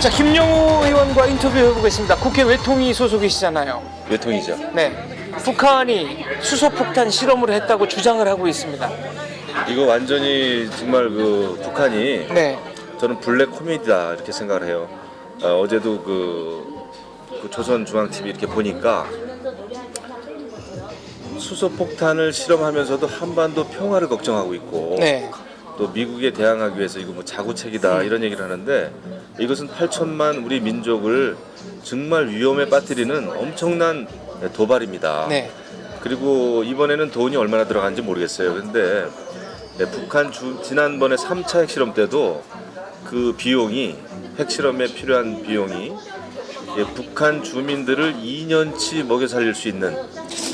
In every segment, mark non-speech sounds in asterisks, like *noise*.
자, 김영우 의원과 인터뷰 해보겠습니다. 국회 외통위 소속이시잖아요. 외통이죠. 네. 북한이 수소폭탄 실험을 했다고 주장을 하고 있습니다. 이거 완전히 정말 그 북한이 네. 저는 블랙 코미디다 이렇게 생각을 해요. 어, 제도 그, 그 조선 중앙TV 이렇게 보니까 수소 폭탄을 실험하면서도 한반도 평화를 걱정하고 있고 네. 또 미국에 대항하기 위해서 이거 뭐 자구책이다 이런 얘기를 하는데 이것은 8천만 우리 민족을 정말 위험에 빠뜨리는 엄청난 도발입니다. 네. 그리고 이번에는 돈이 얼마나 들어간지 모르겠어요. 근데 네, 북한 주, 지난번에 3차 핵실험 때도 그 비용이 핵실험에 필요한 비용이 예, 북한 주민들을 2년치 먹여 살릴 수 있는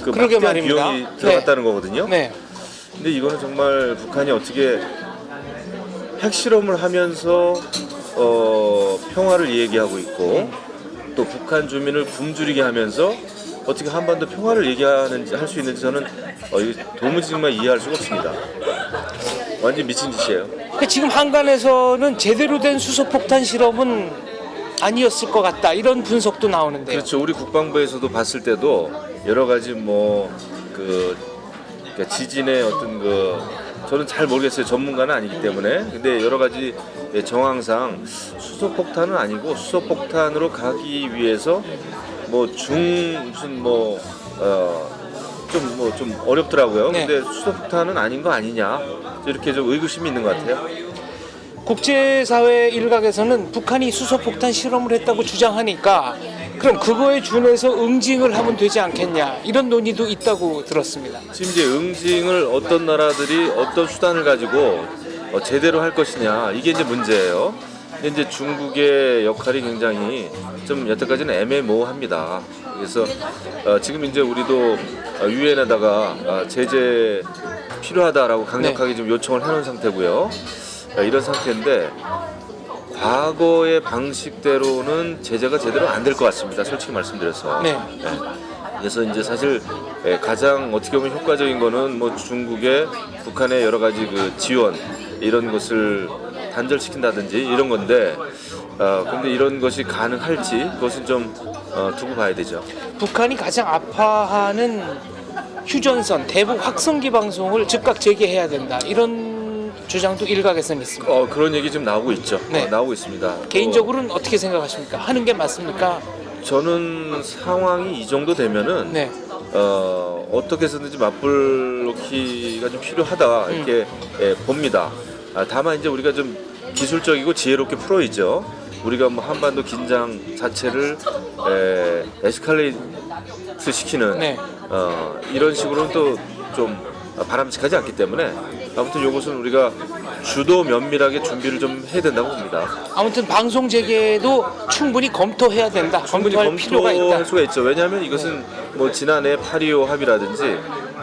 그 막대한 말입니다. 비용이 들어갔다는 거거든요. 네. 근데 이거는 정말 북한이 어떻게 핵실험을 하면서 어, 평화를 얘기하고 있고 또 북한 주민을 굶주리게 하면서 어떻게 한반도 평화를 얘기하는지 할 수 있는지 저는 어, 이거 도무지 정말 이해할 수가 없습니다. 완전 미친 짓이에요. 그 지금 한간에서는 제대로 된 수소폭탄 실험은 아니었을 것 같다. 이런 분석도 나오는데요. 그렇죠. 우리 국방부에서도 봤을 때도 여러 가지 뭐그 그러니까 지진의 어떤 그 저는 잘 모르겠어요. 전문가는 아니기 때문에. 근데 여러 가지 정황상 수소폭탄은 아니고 수소폭탄으로 가기 위해서 뭐 중 무슨 뭐, 뭐어 좀 뭐 좀 어렵더라고요. 네. 근데 수소폭탄은 아닌 거 아니냐 이렇게 좀 의구심이 있는 것 같아요. 국제사회 일각에서는 북한이 수소폭탄 실험을 했다고 주장하니까 그럼 그거에 준해서 응징을 하면 되지 않겠냐 이런 논의도 있다고 들었습니다. 지금 이제 응징을 어떤 나라들이 어떤 수단을 가지고 어, 제대로 할 것이냐 이게 이제 문제예요. 근데 이제 중국의 역할이 굉장히 좀 여태까지는 애매모호합니다. 그래서 어, 지금 이제 우리도 어, 유엔에다가 어, 제재 필요하다라고 강력하게 지금 요청을 해놓은 상태고요. 어, 이런 상태인데 과거의 방식대로는 제재가 제대로 안 될 것 같습니다. 솔직히 말씀드려서. 네. 그래서 이제 사실 예, 가장 어떻게 보면 효과적인 거는 뭐 중국의 북한의 여러 가지 그 지원 이런 것을 단절시킨다든지 이런 건데 어 근데 이런 것이 가능할지 그것은 좀 어, 두고 봐야 되죠. 북한이 가장 아파하는 휴전선 대북 확성기 방송을 즉각 재개해야 된다 이런 주장도 일각에서는 있습니다. 어 그런 얘기 좀 나오고 있죠. 네. 어, 나오고 있습니다. 개인적으로는 어 떻게 생각하십니까? 하는 게 맞습니까? 어, 저는 상황이 이 정도 되면은 네. 어, 어떻게 해서든지 맞불놓기가 좀 필요하다 이렇게 예, 봅니다. 아, 다만 이제 우리가 좀 기술적이고 지혜롭게 풀어야죠. 우리가 뭐 한반도 긴장 자체를 에, 에스컬레이트 시키는 네. 어, 이런 식으로는 또 좀 바람직하지 않기 때문에 아무튼 이것은 우리가 주도 면밀하게 준비를 좀 해야 된다고 봅니다. 아무튼 방송 재개도 충분히 검토해야 된다. 충분히 검토할 필요가 있다. 수가 있죠. 왜냐하면 이것은 뭐 지난해 8.25 합의라든지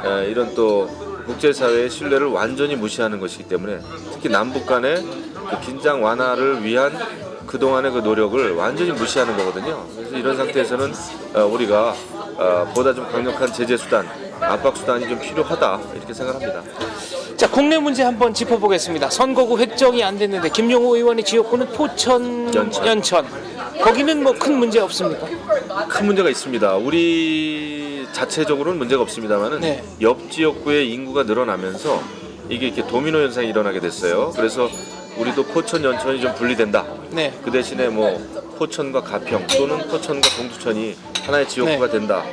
에, 이런 또 국제사회의 신뢰를 완전히 무시하는 것이기 때문에 특히 남북 간의 그 긴장 완화를 위한 그동안의 그 노력을 완전히 무시하는 거거든요. 그래서 이런 상태에서는 어, 우리가 어, 보다 좀 강력한 제재 수단, 압박 수단이 좀 필요하다 이렇게 생각합니다. 자, 국내 문제 한번 짚어보겠습니다. 선거구 획정이 안 됐는데 김용호 의원의 지역구는 포천, 연천. 연천. 거기는 뭐 큰 문제 없습니까? 큰 문제가 있습니다. 우리 자체적으로는 문제가 없습니다만은 네. 옆 지역구의 인구가 늘어나면서 이게 이렇게 도미노 현상이 일어나게 됐어요. 그래서 우리도 포천 연천이 좀 분리된다. 네. 그 대신에 뭐 포천과 가평 또는 포천과 동두천이 하나의 지역구가 네. 된다.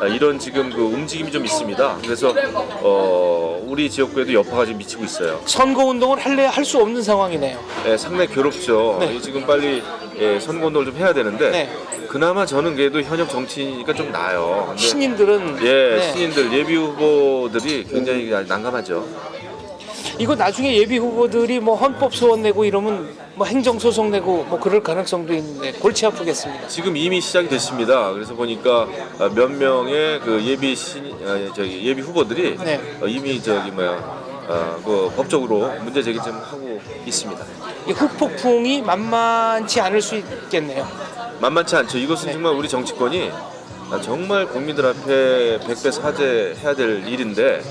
아, 이런 지금 그 움직임이 좀 있습니다. 그래서 어, 우리 지역구에도 여파가 지금 미치고 있어요. 선거 운동을 할래 할 수 없는 상황이네요. 예, 상당히 괴롭죠. 네. 지금 빨리 예, 선거운동을 좀 해야 되는데 네. 그나마 저는 그래도 현역 정치니까 좀 나아요. 근데 신인들은 예, 네. 신인들 예비 후보들이 굉장히 난감하죠. 이거 나중에 예비 후보들이 뭐 헌법 소원 내고 이러면 뭐 행정 소송 내고 뭐 그럴 가능성도 있는데 골치 아프겠습니다. 지금 이미 시작이 됐습니다. 그래서 보니까 어, 몇 명의 그 예비 신 어, 저기 예비 후보들이 네. 어, 이미 저기 뭐야 어, 그 법적으로 문제 제기 좀 하고 있습니다. 이 후폭풍이 만만치 않을 수 있겠네요. 만만치 않죠. 이것은 네. 정말 우리 정치권이 아, 정말 국민들 앞에 백배 사죄해야 될 일인데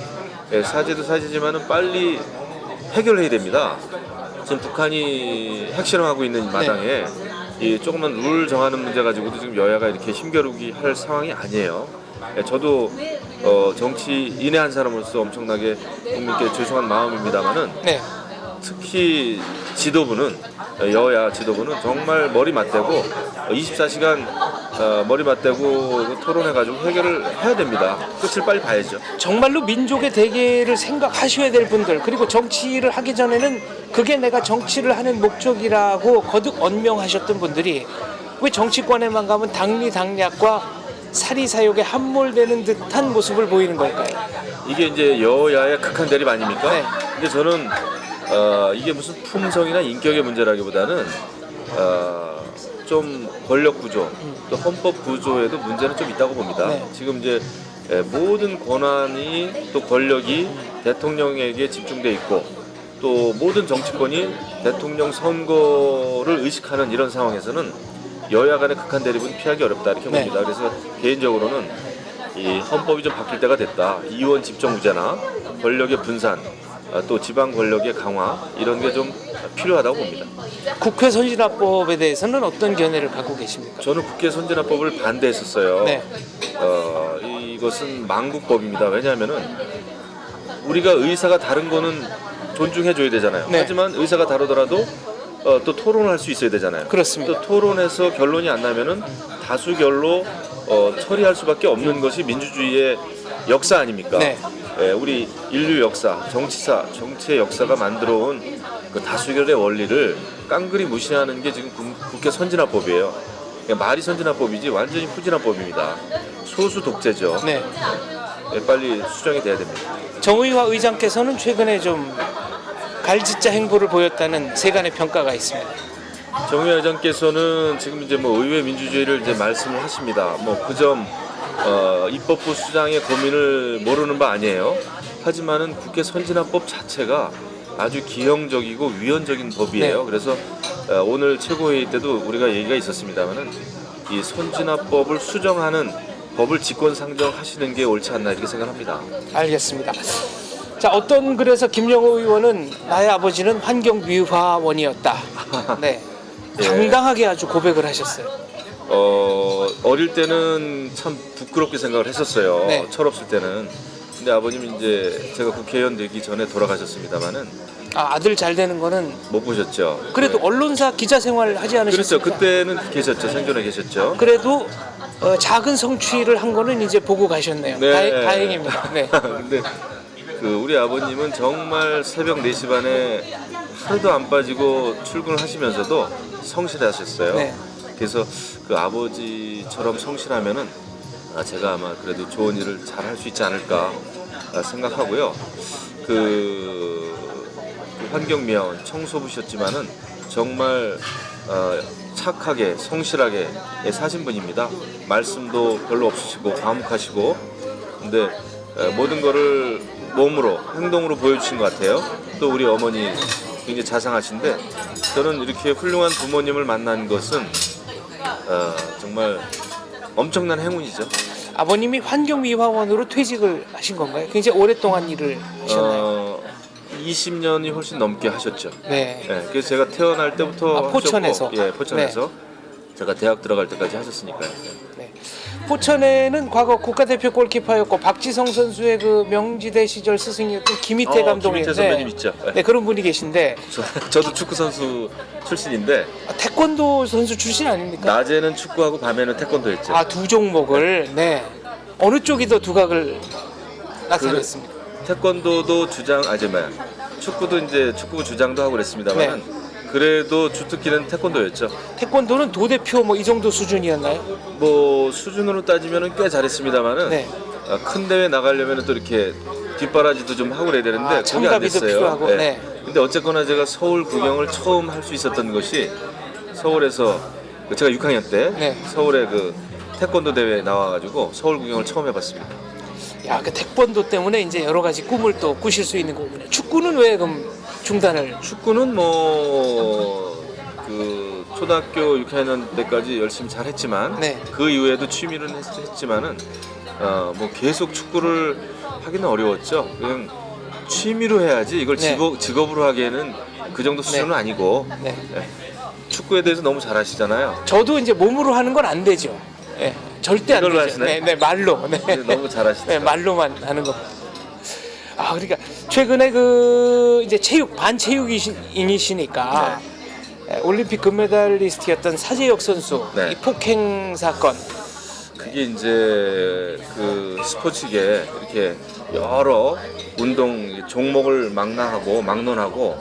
예, 사죄도 사죄지만은 빨리 해결해야 됩니다. 지금 북한이 핵실험하고 있는 이 마당에 이 조금만 룰 정하는 문제 가지고도 지금 여야가 이렇게 힘겨루기 할 상황이 아니에요. 예, 저도 어, 정치인의 한 사람으로서 엄청나게 국민께 죄송한 마음입니다만은 네. 특히 지도부는 여야 지도부는 정말 머리 맞대고 24시간 어, 머리 맞대고 토론해가지고 해결을 해야 됩니다. 끝을 빨리 봐야죠. 정말로 민족의 대계를 생각하셔야 될 분들 그리고 정치를 하기 전에는 그게 내가 정치를 하는 목적이라고 거듭 언명하셨던 분들이 왜 정치권에만 가면 당리당략과 사리사욕에 함몰되는 듯한 모습을 보이는 걸까요? 이게 이제 여야의 극한 대립 아닙니까? 네. 근데 저는 어, 이게 무슨 품성이나 인격의 문제라기보다는 어, 좀 권력 구조 또 헌법 구조에도 문제는 좀 있다고 봅니다. 네. 지금 이제 에, 모든 권한이 또 권력이 대통령에게 집중돼 있고 또 모든 정치권이 대통령 선거를 의식하는 이런 상황에서는 여야 간의 극한 대립은 피하기 어렵다 이렇게 네. 봅니다. 그래서 개인적으로는 이 헌법이 좀 바뀔 때가 됐다. 이원 집정부제나 권력의 분산, 아, 또 지방 권력의 강화 이런 게 좀 필요하다고 봅니다. 국회 선진화법에 대해서는 어떤 견해를 갖고 계십니까? 저는 국회 선진화법을 반대했었어요. 네. 어, 이것은 망국법입니다. 왜냐하면은 우리가 의사가 다른 거는 존중해줘야 되잖아요. 네. 하지만 의사가 다르더라도 어, 또 토론을 할 수 있어야 되잖아요. 그렇습니다. 또 토론에서 결론이 안 나면은 다수결로 어, 처리할 수밖에 없는 것이 민주주의의 역사 아닙니까? 네. 예, 우리 인류 역사, 정치사, 정치의 역사가 만들어온 그 다수결의 원리를 깡그리 무시하는 게 지금 국- 국회 선진화법이에요. 그러니까 말이 선진화법이지 완전히 후진화법입니다. 소수 독재죠. 네. 예, 빨리 수정이 돼야 됩니다. 정의화 의장께서는 최근에 좀 갈짓자 행보를 보였다는 세간의 평가가 있습니다. 정의회 회장께서는 지금 이제 뭐 의회 민주주의를 이제 말씀을 하십니다. 뭐 그 점 어, 입법부 수장의 고민을 모르는 바 아니에요. 하지만은 국회 선진화법 자체가 아주 기형적이고 위헌적인 법이에요. 네. 그래서 어, 오늘 최고회의 때도 우리가 얘기가 있었습니다만은 이 선진화법을 수정하는 법을 직권 상정하시는 게 옳지 않나 이렇게 생각합니다. 알겠습니다. 자, 어떤 글에서 김영호 의원은 나의 아버지는 환경미화원이었다. *laughs* 네. 예. 당당하게 아주 고백을 하셨어요. 어, 어릴 때는 참 부끄럽게 생각을 했었어요. 네. 철없을 때는. 근데 아버님 이제 제가 국회의원 되기 전에 돌아가셨습니다만은 아, 아들 잘 되는 거는 못 보셨죠. 그래도 언론사 기자 생활 하지 그렇죠. 않으셨습니까? 그때는 계셨죠. 생존에 계셨죠. 그래도 어, 작은 성취를 한 거는 이제 보고 가셨네요. 네. 다행, 다행입니다. 네. *laughs* 근데 그 우리 아버님은 정말 새벽 4시 반에 하루도 안 빠지고 출근을 하시면서도 성실하셨어요. 네. 그래서 그 아버지처럼 성실하면은 아, 제가 아마 그래도 좋은 일을 잘 할 수 있지 않을까 아, 생각하고요. 그, 그 환경미화원 청소부셨지만은 정말 어, 착하게 성실하게 예, 사신 분입니다. 말씀도 별로 없으시고 과묵하시고 근데 어, 모든 거를 몸으로 행동으로 보여주신 것 같아요. 또 우리 어머니 굉장히 자상하신데 저는 이렇게 훌륭한 부모님을 만난 것은 어, 정말 엄청난 행운이죠. 아버님이 환경미화원으로 퇴직을 하신 건가요? 굉장히 오랫동안 일을 하셨나요? 어, 20년이 훨씬 넘게 하셨죠. 네. 예, 그래서 제가 태어날 때부터 아, 포천에서? 하셨고, 예, 포천에서 제가 대학 들어갈 때까지 하셨으니까요. 네. 포천에는 과거 국가대표 골키퍼였고 박지성 선수의 그 명지대 시절 스승이었던 김희태 어, 감독이 김희태 선배님 있죠. 네. 네, 그런 분이 계신데 저, 저도 축구 선수 출신인데 아, 태권도 선수 출신 아닙니까? 낮에는 축구하고 밤에는 태권도 했죠. 아 두 종목을 네 어느 쪽이 더 두각을 나타냈습니까? 태권도도 주장 아니 뭐야 축구도 이제 축구 주장도 하고 그랬습니다만 네. 그래도 주특기는 태권도였죠. 태권도는 도대표 뭐 이 정도 수준이었나요? 뭐 수준으로 따지면은 꽤 잘했습니다만은 네. 어, 큰 대회 나가려면 또 이렇게 뒷바라지도 좀 하고 그래야 되는데 아, 그게 안 참가비도 됐어요. 필요하고, 네. 근데 어쨌거나 제가 서울 구경을 처음 할 수 있었던 것이 서울에서 제가 6학년 때 네. 서울에 그 태권도 대회 에 나와가지고 서울 구경을 처음 해봤습니다. 야, 그 태권도 때문에 이제 여러 가지 꿈을 또 꾸실 수 있는 거군요. 축구는 왜 그럼 중단을? 축구는 뭐 그 초등학교 6학년 때까지 열심히 잘 했지만 네. 그 이후에도 취미는 했, 했지만은 어 뭐 계속 축구를 하기는 어려웠죠. 그냥 취미로 해야지 이걸 네. 직업, 직업으로 하기에는 그 정도 수준은 아니고 네. 네. 축구에 대해서 너무 잘 아시잖아요. 저도 이제 몸으로 하는 건 안 되죠. 예, 절대 안 이걸로 되죠. 하시나요? 네, 네, 말로. 네. 너무 잘 아시죠. 네, 말로만 하는 거. 아, 그러니까 최근에 그 이제 체육 반체육인이시니까 예, 올림픽 금메달리스트였던 사재혁 선수 네. 이 폭행 사건. 그게 이제 그 스포츠계 이렇게 여러 운동 종목을 망라하고 막론하고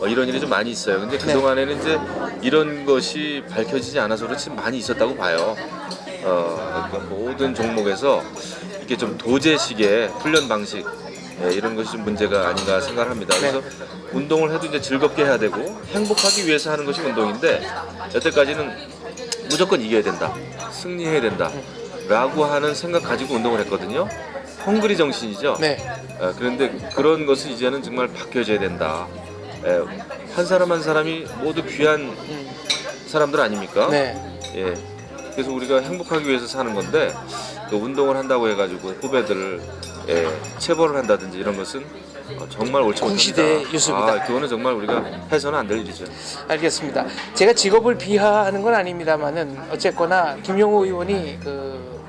어, 이런 일이 좀 많이 있어요. 근데 그 동안에는 이제 이런 것이 밝혀지지 않아서 그렇지 많이 있었다고 봐요. 어, 그러니까 모든 종목에서 이게 좀 도제식의 훈련 방식 예, 이런 것이 좀 문제가 아닌가 생각합니다. 그래서 운동을 해도 이제 즐겁게 해야 되고 행복하기 위해서 하는 것이 운동인데 여태까지는 무조건 이겨야 된다, 승리해야 된다. 라고 하는 생각 가지고 운동을 했거든요. 헝그리 정신이죠. 네. 어, 그런데 그런 것은 이제는 정말 바뀌어져야 된다. 예, 한 사람 한 사람이 모두 귀한 사람들 아닙니까? 네. 예. 그래서 우리가 행복하기 위해서 사는 건데 그 운동을 한다고 해가지고 후배들을 예, 체벌을 한다든지 이런 것은 어, 정말 옳지 못합니다. 구시대의 유수입니다. 아, 그거는 정말 우리가 해서는 안 될 일이죠. 알겠습니다. 제가 직업을 비하하는 건 아닙니다만은 어쨌거나 김용호 의원이 그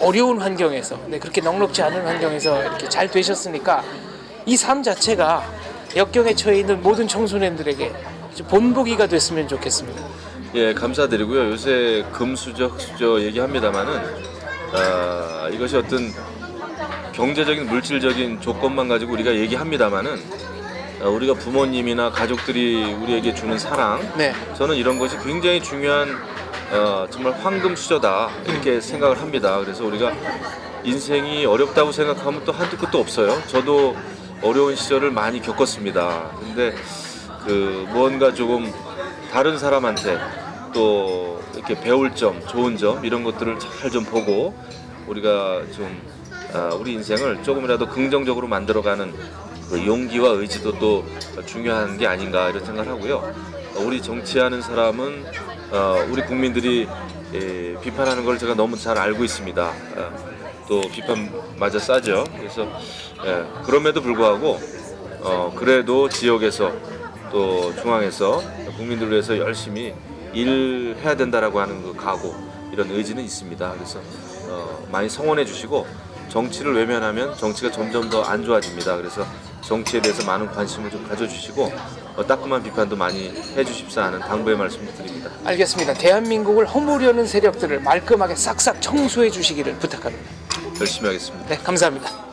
어려운 환경에서 네, 그렇게 넉넉지 않은 환경에서 이렇게 잘 되셨으니까 이 삶 자체가 역경에 처해 있는 모든 청소년들에게 좀 본보기가 됐으면 좋겠습니다. 예, 감사드리고요. 요새 금수저, 흑수저 얘기합니다만은 아, 이것이 어떤 경제적인 물질적인 조건만 가지고 우리가 얘기합니다만은 아, 우리가 부모님이나 가족들이 우리에게 주는 사랑 네. 저는 이런 것이 굉장히 중요한 어, 정말 황금 수저다 이렇게 생각을 합니다. 그래서 우리가 인생이 어렵다고 생각하면 또 한두 끝도 없어요. 저도 어려운 시절을 많이 겪었습니다. 근데 그 무언가 조금 다른 사람한테 또 이렇게 배울 점, 좋은 점 이런 것들을 잘 좀 보고 우리가 좀 아, 우리 인생을 조금이라도 긍정적으로 만들어가는 그 용기와 의지도 또 중요한 게 아닌가 이런 생각을 하고요. 어, 우리 정치하는 사람은 어, 우리 국민들이 예, 비판하는 걸 제가 너무 잘 알고 있습니다. 어, 또 비판 맞아 싸죠. 그래서 예, 그럼에도 불구하고 어, 그래도 지역에서 또 중앙에서 국민들을 위해서 열심히 일해야 된다라고 하는 그 각오 이런 의지는 있습니다. 그래서 어, 많이 성원해 주시고 정치를 외면하면 정치가 점점 더 안 좋아집니다. 그래서 정치에 대해서 많은 관심을 좀 가져주시고 어, 따끔한 비판도 많이 해주십사 하는 당부의 말씀을 드립니다. 알겠습니다. 대한민국을 허무려는 세력들을 말끔하게 싹싹 청소해 주시기를 부탁합니다. 열심히 하겠습니다. 네, 감사합니다.